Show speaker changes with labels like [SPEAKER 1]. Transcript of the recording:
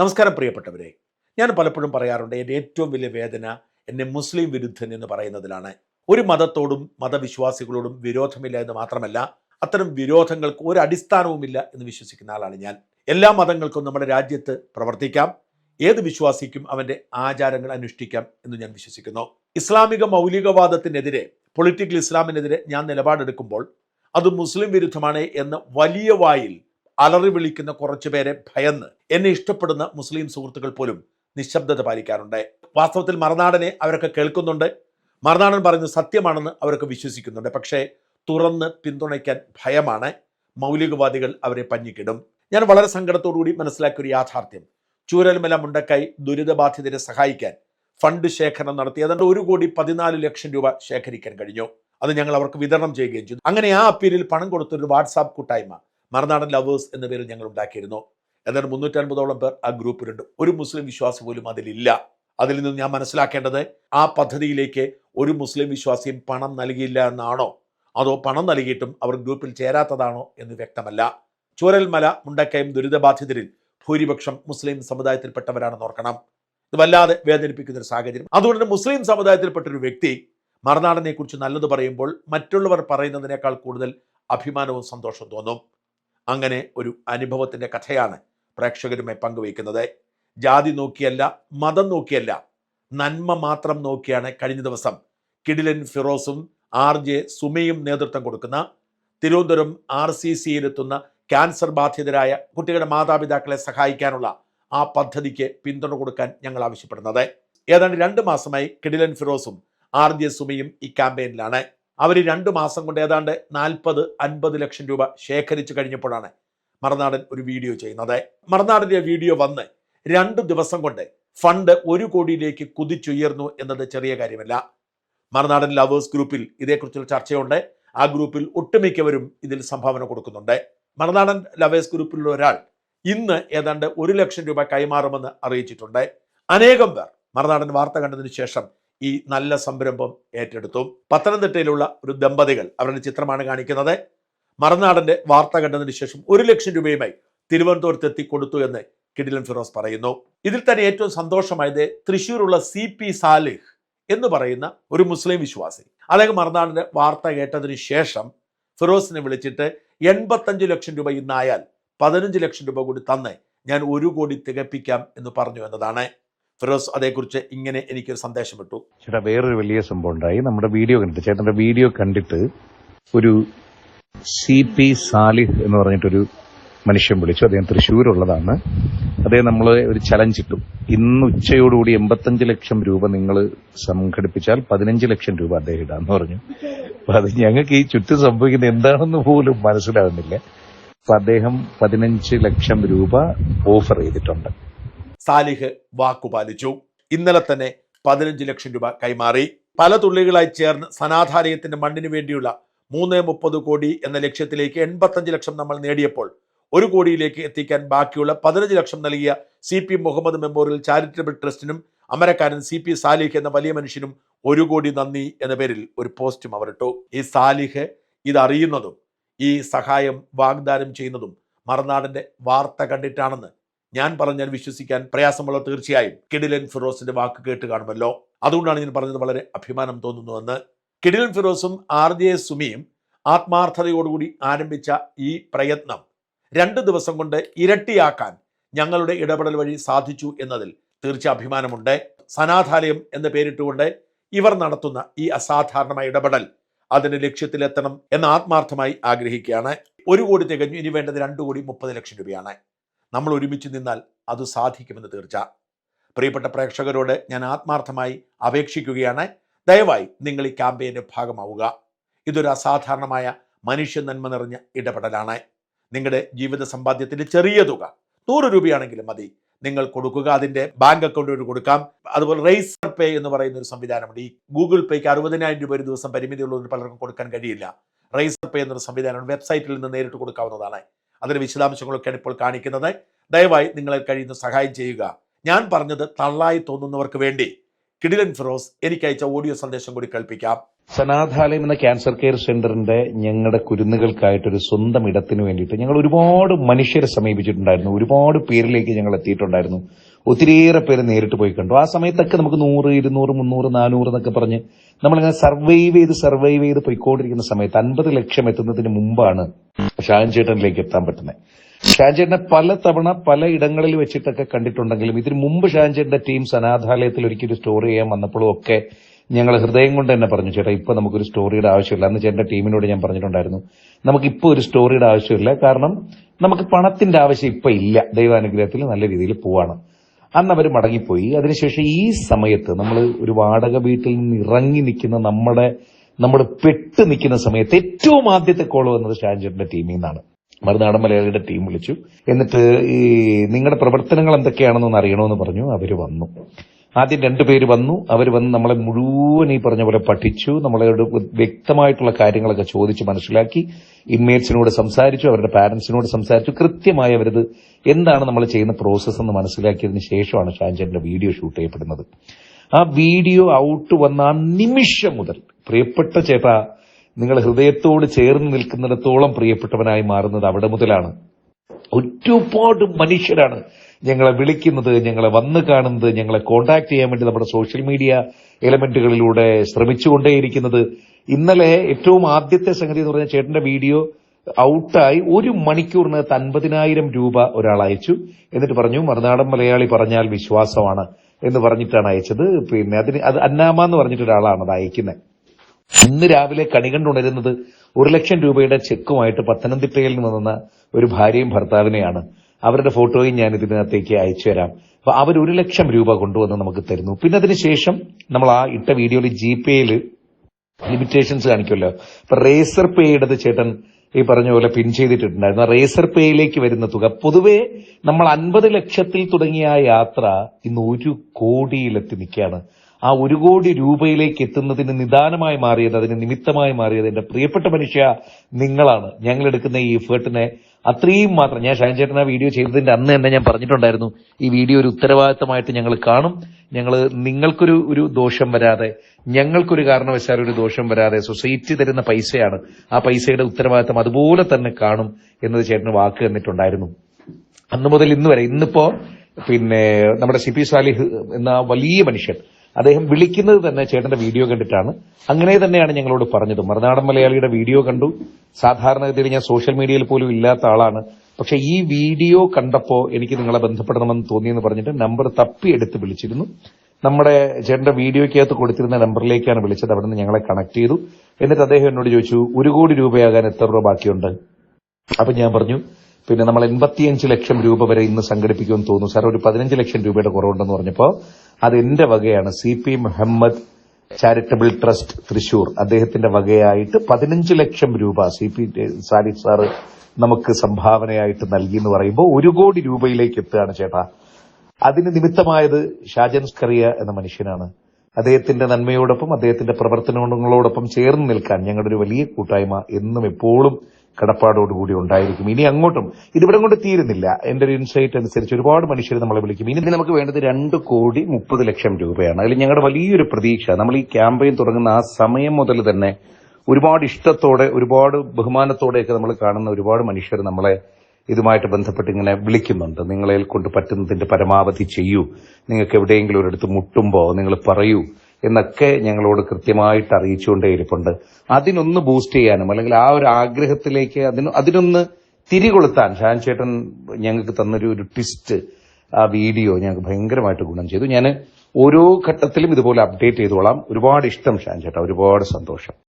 [SPEAKER 1] നമസ്കാരം പ്രിയപ്പെട്ടവരെ. ഞാൻ പലപ്പോഴും പറയാറുണ്ട് എന്റെ ഏറ്റവും വലിയ വേദന എന്നെ മുസ്ലിം വിരുദ്ധൻ എന്ന് പറയുന്നതിലാണ്. ഒരു മതത്തോടും മതവിശ്വാസികളോടും വിരോധമില്ല എന്ന് മാത്രമല്ല അത്തരം വിരോധങ്ങൾക്ക് ഒരു അടിസ്ഥാനവുമില്ല എന്ന് വിശ്വസിക്കുന്ന ആളാണ് ഞാൻ. എല്ലാ മതങ്ങൾക്കും നമ്മുടെ രാജ്യത്ത് പ്രവർത്തിക്കാം. ഏത് വിശ്വാസിക്കും അവന്റെ ആചാരങ്ങൾ അനുഷ്ഠിക്കാം എന്ന് ഞാൻ വിശ്വസിക്കുന്നു. ഇസ്ലാമിക മൗലികവാദത്തിനെതിരെ പൊളിറ്റിക്കൽ ഇസ്ലാമിനെതിരെ ഞാൻ നിലപാടെടുക്കുമ്പോൾ അത് മുസ്ലിം വിരുദ്ധമാണ് എന്ന് വലിയ വായിൽ അലറി വിളിക്കുന്ന കുറച്ചു പേരെ ഭയന്ന് എന്നെ ഇഷ്ടപ്പെടുന്ന മുസ്ലിം സുഹൃത്തുക്കൾ പോലും നിശബ്ദത പാലിക്കാറുണ്ട്. വാസ്തവത്തിൽ മറുനാടനെ അവരൊക്കെ കേൾക്കുന്നുണ്ട്. മറുനാടൻ പറയുന്നത് സത്യമാണെന്ന് അവരൊക്കെ വിശ്വസിക്കുന്നുണ്ട്. പക്ഷേ തുറന്ന് പിന്തുണയ്ക്കാൻ ഭയമാണ്. മൗലികവാദികൾ അവരെ പഞ്ഞിക്കിടും. ഞാൻ വളരെ സങ്കടത്തോടുകൂടി മനസ്സിലാക്കിയ ഒരു യാഥാർത്ഥ്യം. ചൂരൽമല മുണ്ടക്കായി ദുരിതബാധിതരെ സഹായിക്കാൻ ഫണ്ട് ശേഖരണം നടത്തി. അതുകൊണ്ട് ഒരു കോടി പതിനാല് ലക്ഷം രൂപ ശേഖരിക്കാൻ കഴിഞ്ഞു. അത് ഞങ്ങൾ അവർക്ക് വിതരണം ചെയ്യുകയും ചെയ്തു. അങ്ങനെ ആ അപ്പീലിൽ പണം കൊടുത്തൊരു വാട്സാപ്പ് കൂട്ടായ്മ മറുനാടൻ ലവേഴ്സ് എന്ന പേരിൽ ഞങ്ങൾ ഉണ്ടാക്കിയിരുന്നു. എന്നാൽ മുന്നൂറ്റൻപതോളം പേർ ആ ഗ്രൂപ്പിലുണ്ട്. ഒരു മുസ്ലിം വിശ്വാസി പോലും അതിലില്ല. അതിൽ നിന്ന് ഞാൻ മനസ്സിലാക്കേണ്ടത് ആ പദ്ധതിയിലേക്ക് ഒരു മുസ്ലിം വിശ്വാസിയും പണം നൽകിയില്ല എന്നാണോ? അതോ പണം നൽകിയിട്ടും അവർ ഗ്രൂപ്പിൽ ചേരാത്തതാണോ എന്ന് വ്യക്തമല്ല. ചൂരൽമല മുണ്ടക്കയം ദുരിതബാധിതരിൽ ഭൂരിപക്ഷം മുസ്ലിം സമുദായത്തിൽപ്പെട്ടവരാണെന്ന് ഓർക്കണം. ഇത് വല്ലാതെ വേദനിപ്പിക്കുന്ന ഒരു സാഹചര്യം. അതുകൊണ്ട് മുസ്ലിം സമുദായത്തിൽപ്പെട്ട ഒരു വ്യക്തി മറുനാടനെ കുറിച്ച് നല്ലത് പറയുമ്പോൾ മറ്റുള്ളവർ പറയുന്നതിനേക്കാൾ കൂടുതൽ അഭിമാനവും സന്തോഷവും തോന്നും. അങ്ങനെ ഒരു അനുഭവത്തിന്റെ കഥയാണ് പ്രേക്ഷകരുമായി പങ്കുവയ്ക്കുന്നത്. ജാതി നോക്കിയല്ല മതം നോക്കിയല്ല നന്മ മാത്രം നോക്കിയാണ് കഴിഞ്ഞ ദിവസം കിഡിലൻ ഫിറോസും ആർ ജെ സുമയും നേതൃത്വം കൊടുക്കുന്ന തിരുവനന്തപുരം ആർ സി സിയിലെത്തുന്ന ക്യാൻസർ ബാധിതരായ കുട്ടികളുടെ മാതാപിതാക്കളെ സഹായിക്കാനുള്ള ആ പദ്ധതിക്ക് പിന്തുണ കൊടുക്കാൻ ഞങ്ങൾ ആവശ്യപ്പെടുന്നത്. ഏതാണ്ട് രണ്ട് മാസമായി കിഡിലൻ ഫിറോസും ആർ ജെ സുമയും ഈ ക്യാമ്പയിനിലാണ്. അവർ രണ്ട് മാസം കൊണ്ട് ഏതാണ്ട് നാൽപ്പത് അൻപത് ലക്ഷം രൂപ ശേഖരിച്ചു കഴിഞ്ഞപ്പോഴാണ് മറുനാടൻ ഒരു വീഡിയോ ചെയ്യുന്നത്. മറുനാടന്റെ വീഡിയോ വന്ന് രണ്ട് ദിവസം കൊണ്ട് ഫണ്ട് ഒരു കോടിയിലേക്ക് കുതിച്ചുയർന്നു എന്നത് ചെറിയ കാര്യമല്ല. മറുനാടൻ ലവേഴ്സ് ഗ്രൂപ്പിൽ ഇതേക്കുറിച്ചുള്ള ചർച്ചയുണ്ട്. ആ ഗ്രൂപ്പിൽ ഒട്ടുമിക്കവരും ഇതിൽ സംഭാവന കൊടുക്കുന്നുണ്ട്. മറുനാടൻ ലവേഴ്സ് ഗ്രൂപ്പിലുള്ള ഒരാൾ ഇന്ന് ഏതാണ്ട് ഒരു ലക്ഷം രൂപ കൈമാറുമെന്ന് അറിയിച്ചിട്ടുണ്ട്. അനേകം പേർ മറുനാടൻ വാർത്ത കണ്ടതിന് ശേഷം ഈ നല്ല സംരംഭം ഏറ്റെടുത്തു. പത്തനംതിട്ടയിലുള്ള ഒരു ദമ്പതികൾ അവരുടെ ചിത്രമാണ് കാണിക്കുന്നത്. മറുനാടന്റെ വാർത്ത കണ്ടതിന് ശേഷം ഒരു ലക്ഷം രൂപയുമായി തിരുവനന്തപുരത്ത് എത്തി കൊടുത്തു എന്ന് കിഡിലൻ ഫിറോസ് പറയുന്നു. ഇതിൽ തന്നെ ഏറ്റവും സന്തോഷമായത് തൃശ്ശൂരുള്ള സി പി സാലിഹ് എന്ന് പറയുന്ന ഒരു മുസ്ലിം വിശ്വാസി. അദ്ദേഹം മറുനാടിന്റെ വാർത്ത കേട്ടതിന് ശേഷം ഫിറോസിനെ വിളിച്ചിട്ട് എൺപത്തഞ്ച് ലക്ഷം രൂപ ഇന്നായാൽ പതിനഞ്ച് ലക്ഷം രൂപ കൂടി തന്നെ ഞാൻ ഒരു കോടി തികപ്പിക്കാം എന്ന് പറഞ്ഞു എന്നതാണ്. ഫിറോസ് അതേക്കുറിച്ച് ഇങ്ങനെ എനിക്കൊരു സന്ദേശം വിട്ടു
[SPEAKER 2] ചേട്ടാ വേറൊരു വലിയ സംഭവം ഉണ്ടായി. നമ്മുടെ വീഡിയോ കണ്ടിട്ട് ചേട്ടന്റെ വീഡിയോ കണ്ടിട്ട് ഒരു സി പി സാലിഹ് എന്ന് പറഞ്ഞിട്ടൊരു മനുഷ്യൻ വിളിച്ചു. അദ്ദേഹം തൃശ്ശൂരുള്ളതാണ്. അദ്ദേഹം നമ്മൾ ഒരു ചലഞ്ച് ഇട്ടു. ഇന്ന് ഉച്ചയോടുകൂടി എൺപത്തഞ്ച് ലക്ഷം രൂപ നിങ്ങൾ സംഘടിപ്പിച്ചാൽ പതിനഞ്ച് ലക്ഷം രൂപ അദ്ദേഹം ഇടാന്ന് പറഞ്ഞു. അപ്പൊ അത് ഞങ്ങൾക്ക് ഈ ചുറ്റും സംഭവിക്കുന്നത് എന്താണെന്ന് പോലും മനസ്സിലാകുന്നില്ല അപ്പൊ അദ്ദേഹം പതിനഞ്ച് ലക്ഷം രൂപ ഓഫർ ചെയ്തിട്ടുണ്ട്.
[SPEAKER 1] സാലിഹ് വാക്കുപാലിച്ചു ഇന്നലെ തന്നെ പതിനഞ്ച് ലക്ഷം രൂപ കൈമാറി. പല തുള്ളികളായി ചേർന്ന് സനാധാരയത്തിന്റെ മണ്ണിന് വേണ്ടിയുള്ള മൂന്ന് മുപ്പത് കോടി എന്ന ലക്ഷ്യത്തിലേക്ക് എൺപത്തഞ്ച് ലക്ഷം നമ്മൾ നേടിയപ്പോൾ ഒരു കോടിയിലേക്ക് എത്തിക്കാൻ ബാക്കിയുള്ള പതിനഞ്ച് ലക്ഷം നൽകിയ C P Muhammad memorial charitable ട്രസ്റ്റിനും അമരക്കാരൻ സി പി സാലിഹ് എന്ന വലിയ മനുഷ്യനും ഒരു കോടി നന്ദി എന്ന പേരിൽ ഒരു പോസ്റ്റും അവരിട്ടു ഈ സാലിഹ് ഇതറിയുന്നതും ഈ സഹായം വാഗ്ദാനം ചെയ്യുന്നതും മറുനാടിന്റെ വാർത്ത കണ്ടിട്ടാണെന്ന് ഞാൻ പറഞ്ഞാൽ വിശ്വസിക്കാൻ പ്രയാസമുള്ള തീർച്ചയായും കിഡിലൻ ഫിറോസിന്റെ വാക്ക് കേട്ട് കാണുമല്ലോ. അതുകൊണ്ടാണ് ഞാൻ പറഞ്ഞത് വളരെ അഭിമാനം തോന്നുന്നുവെന്ന്. കിഡിലൻ ഫിറോസും ആർ ജെ സുമിയും ആത്മാർത്ഥതയോടുകൂടി ആരംഭിച്ച ഈ പ്രയത്നം രണ്ട് ദിവസം കൊണ്ട് ഇരട്ടിയാക്കാൻ ഞങ്ങളുടെ ഇടപെടൽ വഴി സാധിച്ചു എന്നതിൽ തീർച്ച അഭിമാനമുണ്ട്. സനാഥാലയം എന്ന പേരിട്ടുകൊണ്ട് ഇവർ നടത്തുന്ന ഈ അസാധാരണമായ ഇടപെടൽ അതിന്റെ ലക്ഷ്യത്തിലെത്തണം എന്ന് ആത്മാർത്ഥമായി ആഗ്രഹിക്കുകയാണ്. ഒരു കോടി തികഞ്ഞു. ഇനി വേണ്ടത് രണ്ടു കോടി മുപ്പത് ലക്ഷം രൂപയാണ്. നമ്മൾ ഒരുമിച്ച് നിന്നാൽ അത് സാധിക്കുമെന്ന് തീർച്ച. പ്രിയപ്പെട്ട പ്രേക്ഷകരോട് ഞാൻ ആത്മാർത്ഥമായി അപേക്ഷിക്കുകയാണ്. ദയവായി നിങ്ങൾ ഈ ക്യാമ്പയിന്റെ ഭാഗമാവുക. ഇതൊരു അസാധാരണമായ മനുഷ്യ നന്മ നിറഞ്ഞ ഇടപെടലാണ്. നിങ്ങളുടെ ജീവിത സമ്പാദ്യത്തിന്റെ ചെറിയ തുക നൂറ് രൂപയാണെങ്കിലും മതി. നിങ്ങൾ കൊടുക്കുക അതിന്റെ ബാങ്ക് അക്കൗണ്ട് വഴി കൊടുക്കാം. അതുപോലെ റേസർ പേ എന്ന് പറയുന്ന ഒരു സംവിധാനമുണ്ട്. ഈ ഗൂഗിൾ പേക്ക് അറുപതിനായിരം രൂപ ഒരു ദിവസം പരിമിതിയുള്ളവർ പലർക്കും കൊടുക്കാൻ കഴിയില്ല. റേസർ പേ എന്നൊരു സംവിധാനമാണ് വെബ്സൈറ്റിൽ നിന്ന് നേരിട്ട് കൊടുക്കാവുന്നതാണ്. അതിന്റെ വിശദാംശങ്ങളൊക്കെയാണ് ഇപ്പോൾ കാണിക്കുന്നത്. ദയവായി നിങ്ങളെ കഴിയുന്ന സഹായം ചെയ്യുക. ഞാൻ പറഞ്ഞത് തള്ളായി തോന്നുന്നവർക്ക് വേണ്ടി. കിഡിലൻ ഫിറോസ് എനിക്ക് അയച്ച ഓഡിയോ സന്ദേശം കൂടി കേൾപ്പിക്കാം.
[SPEAKER 2] സനാഥാലയം എന്ന ക്യാൻസർ കെയർ സെന്ററിന്റെ ഞങ്ങളുടെ കുരുന്നുകൾക്കായിട്ടൊരു സ്വന്തം ഇടത്തിന് വേണ്ടിയിട്ട് ഞങ്ങൾ ഒരുപാട് മനുഷ്യരെ സമീപിച്ചിട്ടുണ്ടായിരുന്നു. ഒരുപാട് പേരിലേക്ക് ഞങ്ങൾ എത്തിയിട്ടുണ്ടായിരുന്നു. ഒത്തിരിയേറെ പേര് നേരിട്ട് പോയി കണ്ടു. ആ സമയത്തൊക്കെ നമുക്ക് നൂറ് ഇരുന്നൂറ് മുന്നൂറ് നാനൂറ് എന്നൊക്കെ പറഞ്ഞ് നമ്മളിങ്ങനെ സർവൈവ് ചെയ്ത് സർവൈവ് ചെയ്ത് പോയിക്കൊണ്ടിരിക്കുന്ന സമയത്ത് അൻപത് ലക്ഷം എത്തുന്നതിന് മുമ്പാണ് ഷാൻ ചേട്ടനിലേക്ക് എത്താൻ പറ്റുന്നത് ഷാൻ ചേട്ടനെ പല തവണ പല ഇടങ്ങളിൽ വെച്ചിട്ടൊക്കെ കണ്ടിട്ടുണ്ടെങ്കിലും ഇതിനു മുമ്പ് ഷാൻ ചേട്ടന്റെ ടീം സനാഥാലയത്തിൽ ഒരിക്കലും സ്റ്റോറി ചെയ്യാൻ വന്നപ്പോഴും ഒക്കെ ഞങ്ങൾ ഹൃദയം കൊണ്ട് തന്നെ പറഞ്ഞു ചേട്ടാ ഇപ്പൊ നമുക്കൊരു സ്റ്റോറിയുടെ ആവശ്യമില്ല. അന്ന് ചേട്ടന്റെ ടീമിനോട് ഞാൻ പറഞ്ഞിട്ടുണ്ടായിരുന്നു നമുക്കിപ്പോ ഒരു സ്റ്റോറിയുടെ ആവശ്യമില്ല. കാരണം നമുക്ക് പണത്തിന്റെ ആവശ്യം ഇപ്പൊ ഇല്ല. ദൈവാനുഗ്രഹത്തിൽ നല്ല രീതിയിൽ പോവാണ്. അന്ന് അവർ മടങ്ങിപ്പോയി. അതിനുശേഷം ഈ സമയത്ത് നമ്മൾ ഒരു വാടക വീട്ടിൽ നിന്ന് ഇറങ്ങി നിൽക്കുന്ന നമ്മുടെ നമ്മൾ പെട്ട് നിൽക്കുന്ന സമയത്ത് ഏറ്റവും ആദ്യത്തെ കോൾ വന്നത് ഷാൻജറിന്റെ ടീമിൽ നിന്നാണ്. മറുനാടൻ മലയാളിയുടെ ടീം വിളിച്ചു. എന്നിട്ട് ഈ നിങ്ങളുടെ പ്രവർത്തനങ്ങൾ എന്തൊക്കെയാണെന്നൊന്ന് അറിയണമെന്ന് പറഞ്ഞു. അവർ വന്നു. ആദ്യം രണ്ടുപേര് വന്നു. അവർ വന്ന് നമ്മളെ മുഴുവൻ ഈ പറഞ്ഞ പോലെ പഠിച്ചു. നമ്മളോട് വ്യക്തമായിട്ടുള്ള കാര്യങ്ങളൊക്കെ ചോദിച്ച് മനസ്സിലാക്കി. ഇൻമേറ്റ്സിനോട് സംസാരിച്ചു. അവരുടെ പാരന്റ്സിനോട് സംസാരിച്ചു. കൃത്യമായി അവരത് എന്താണ് നമ്മൾ ചെയ്യുന്ന പ്രോസസ്സ് എന്ന് മനസ്സിലാക്കിയതിന് ശേഷമാണ് ഷാൻജന്റെ വീഡിയോ ഷൂട്ട് ചെയ്യപ്പെടുന്നത്. ആ വീഡിയോ ഔട്ട് വന്ന ആ നിമിഷം മുതൽ പ്രിയപ്പെട്ട ചേട്ടാ നിങ്ങൾ ഹൃദയത്തോട് ചേർന്ന് നിൽക്കുന്നിടത്തോളം പ്രിയപ്പെട്ടവനായി മാറുന്നത് അവിടെ മുതലാണ്. ഒരുപാട് മനുഷ്യരാണ് ഞങ്ങളെ വിളിക്കുന്നത് ഞങ്ങളെ വന്ന് കാണുന്നത് ഞങ്ങളെ കോണ്ടാക്ട് ചെയ്യാൻ വേണ്ടി നമ്മുടെ സോഷ്യൽ മീഡിയ എലമെന്റുകളിലൂടെ ശ്രമിച്ചുകൊണ്ടേയിരിക്കുന്നത്. ഇന്നലെ ഏറ്റവും ആദ്യത്തെ സംഗതി എന്ന് പറഞ്ഞ ചേട്ടന്റെ വീഡിയോ ഔട്ടായി ഒരു മണിക്കൂറിനകത്ത് അൻപതിനായിരം രൂപ ഒരാൾ അയച്ചു. എന്നിട്ട് പറഞ്ഞു മറുനാടൻ മലയാളി പറഞ്ഞാൽ വിശ്വാസമാണ് എന്ന് പറഞ്ഞിട്ടാണ് അയച്ചത്. പിന്നെ അതിന് അത് അന്നാമ എന്ന് പറഞ്ഞിട്ട് അത് അയക്കുന്നത്. ഇന്ന് രാവിലെ കണി കണ്ടുണരുന്നത് ഒരു ലക്ഷം രൂപയുടെ ചെക്കുമായിട്ട് പത്തനംതിട്ടയിൽ നിന്ന് വന്ന ഒരു ഭാര്യയും ഭർത്താവിനെയാണ്. അവരുടെ ഫോട്ടോയും ഞാൻ ഇതിനകത്തേക്ക് അയച്ചു തരാം. അപ്പൊ അവർ ഒരു ലക്ഷം രൂപ കൊണ്ടുവന്ന് നമുക്ക് തരുന്നു. പിന്നെ അതിനുശേഷം നമ്മൾ ആ ഇട്ട വീഡിയോയിൽ ജി പേയിൽ ലിമിറ്റേഷൻസ് കാണിക്കുമല്ലോ. അപ്പൊ റേസർ പേ ഇടത് ചേട്ടൻ ഈ പറഞ്ഞ പോലെ പിൻ ചെയ്തിട്ടുണ്ടായിരുന്നു. റേസർ പേയിലേക്ക് വരുന്ന തുക പൊതുവെ നമ്മൾ അൻപത് ലക്ഷത്തിൽ തുടങ്ങിയ യാത്ര ഇന്ന് ഒരു കോടിയിലെത്തി നിൽക്കുകയാണ്. ആ ഒരു കോടി രൂപയിലേക്ക് എത്തുന്നതിന് നിദാനമായി മാറിയത് അതിന് നിമിത്തമായി മാറിയത് എന്റെ പ്രിയപ്പെട്ട മനുഷ്യ നിങ്ങളാണ്. ഞങ്ങൾ എടുക്കുന്ന ഈ എഫേർട്ടിനെ അത്രയും മാത്രം. ഞാൻ ഷാൻ ചേട്ടൻ ആ വീഡിയോ ചെയ്തതിന്റെ അന്ന് തന്നെ ഞാൻ പറഞ്ഞിട്ടുണ്ടായിരുന്നു ഈ വീഡിയോ ഒരു ഉത്തരവാദിത്തമായിട്ട് ഞങ്ങൾ കാണും. ഞങ്ങൾ നിങ്ങൾക്കൊരു ഒരു ദോഷം വരാതെ ഞങ്ങൾക്കൊരു കാരണവശാലും ഒരു ദോഷം വരാതെ സൊസൈറ്റി തരുന്ന പൈസയാണ്. ആ പൈസയുടെ ഉത്തരവാദിത്തം അതുപോലെ തന്നെ കാണും എന്നത് ചേട്ടന് വാക്ക് തന്നിട്ടുണ്ടായിരുന്നു. അന്ന് മുതൽ ഇന്ന് വരെ ഇന്നിപ്പോ പിന്നെ നമ്മുടെ സി പി സാലിഹ് എന്ന വലിയ മനുഷ്യൻ അദ്ദേഹം വിളിക്കുന്നത് തന്നെ ചേട്ടന്റെ വീഡിയോ കണ്ടിട്ടാണ്. അങ്ങനെ തന്നെയാണ് ഞങ്ങളോട് പറഞ്ഞത്. മറുനാടൻ മലയാളിയുടെ വീഡിയോ കണ്ടു. സാധാരണഗതിയിൽ ഞാൻ സോഷ്യൽ മീഡിയയിൽ പോലും ഇല്ലാത്ത ആളാണ്. പക്ഷെ ഈ വീഡിയോ കണ്ടപ്പോ എനിക്ക് നിങ്ങളെ ബന്ധപ്പെടണമെന്ന് തോന്നിയെന്ന് പറഞ്ഞിട്ട് നമ്പർ തപ്പി എടുത്ത് വിളിച്ചിരുന്നു. നമ്മുടെ ചേട്ടന്റെ വീഡിയോയ്ക്കകത്ത് കൊടുത്തിരുന്ന നമ്പറിലേക്കാണ് വിളിച്ചത്. അവിടെ ഞങ്ങളെ കണക്ട് ചെയ്തു. എന്നിട്ട് അദ്ദേഹം എന്നോട് ചോദിച്ചു ഒരു കോടി രൂപയാകാൻ എത്ര രൂപ ബാക്കിയുണ്ട്? അപ്പൊ ഞാൻ പറഞ്ഞു പിന്നെ നമ്മൾ എൺപത്തിയഞ്ച് ലക്ഷം രൂപ വരെ ഇന്ന് സംഘടിപ്പിക്കുമെന്ന് തോന്നുന്നു. സാർ ഒരു പതിനഞ്ച് ലക്ഷം രൂപയുടെ കുറവുണ്ടെന്ന് പറഞ്ഞപ്പോ അത് എന്റെ വകയാണ്. C P Muhammad charitable trust Thrissur. അദ്ദേഹത്തിന്റെ വകയായിട്ട് പതിനഞ്ച് ലക്ഷം രൂപ സി പി സാലിഫ് സാറ് നമുക്ക് സംഭാവനയായിട്ട് നൽകി എന്ന് പറയുമ്പോൾ ഒരു കോടി രൂപയിലേക്ക് എത്തുകയാണ് ചേട്ടാ. അതിന് നിമിത്തമായത് ഷാജൻ സ്കറിയ എന്ന മനുഷ്യനാണ്. അദ്ദേഹത്തിന്റെ നന്മയോടൊപ്പം അദ്ദേഹത്തിന്റെ പ്രവർത്തനങ്ങളോടൊപ്പം ചേർന്ന് നിൽക്കാൻ ഞങ്ങളുടെ ഒരു വലിയ കൂട്ടായ്മ എന്നും എപ്പോഴും കടപ്പാടോടുകൂടി ഉണ്ടായിരിക്കും. ഇനി അങ്ങോട്ടും ഇതിവിടെ കൊണ്ട് തീരുന്നില്ല. എന്റെ ഒരു ഇൻസൈറ്റ് അനുസരിച്ച് ഒരുപാട് മനുഷ്യർ നമ്മളെ വിളിക്കും. ഇനി നമുക്ക് വേണ്ടത് രണ്ട് കോടി മുപ്പത് ലക്ഷം രൂപയാണ്. അതിൽ ഞങ്ങളുടെ വലിയൊരു പ്രതീക്ഷ നമ്മൾ ഈ ക്യാമ്പയിൻ തുടങ്ങുന്ന ആ സമയം മുതൽ തന്നെ ഒരുപാട് ഇഷ്ടത്തോടെ ഒരുപാട് ബഹുമാനത്തോടെയൊക്കെ നമ്മൾ കാണുന്ന ഒരുപാട് മനുഷ്യർ നമ്മളെ ഇതുമായിട്ട് ബന്ധപ്പെട്ട് ഇങ്ങനെ വിളിക്കുന്നുണ്ട്. നിങ്ങളെ കൊണ്ട് പറ്റുന്നതിന്റെ പരമാവധി ചെയ്യൂ. നിങ്ങൾക്ക് എവിടെയെങ്കിലും ഒരിടത്ത് മുട്ടുമ്പോ നിങ്ങൾ പറയൂ എന്നൊക്കെ ഞങ്ങളോട് കൃത്യമായിട്ട് അറിയിച്ചുകൊണ്ടേ ഇരിപ്പുണ്ട്. അതിനൊന്ന് ബൂസ്റ്റ് ചെയ്യാനും അല്ലെങ്കിൽ ആ ഒരു ആഗ്രഹത്തിലേക്ക് അതിന് അതിനൊന്ന് തിരികൊളുത്താൻ. ഷാൻ ചേട്ടൻ ഞങ്ങൾക്ക് തന്നൊരു ഒരു ട്വിസ്റ്റ് ആ വീഡിയോ ഞങ്ങൾക്ക് ഭയങ്കരമായിട്ട് ഗുണം ചെയ്തു. ഞാൻ ഓരോ ഘട്ടത്തിലും ഇതുപോലെ അപ്ഡേറ്റ് ചെയ്തോളാം. ഒരുപാട് ഇഷ്ടം ഷാൻ ചേട്ടാ. ഒരുപാട് സന്തോഷം.